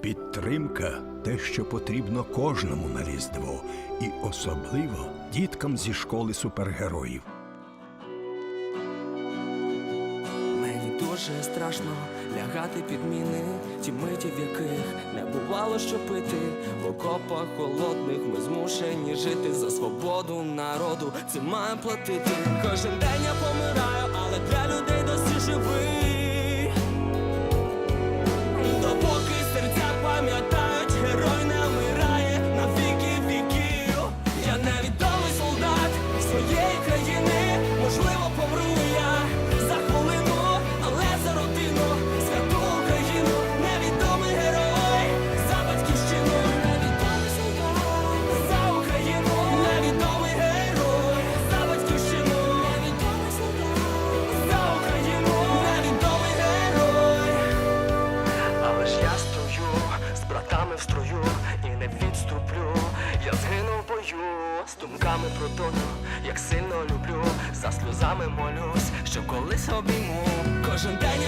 Підтримка те, що потрібно кожному на Різдво, і особливо діткам зі школи супергероїв. Мені дуже страшно лягати під міни, ті миті, в яких не бувало що пити. В окопах холодних ми змушені жити за свободу народу. Це має платити. Кожен день я помираю, але для людей Ж я стою з братами в строю і не відступлю. Я згину в бою з думками про долю, як сильно люблю, за сльозами молюсь, що колись обійму. Кожен день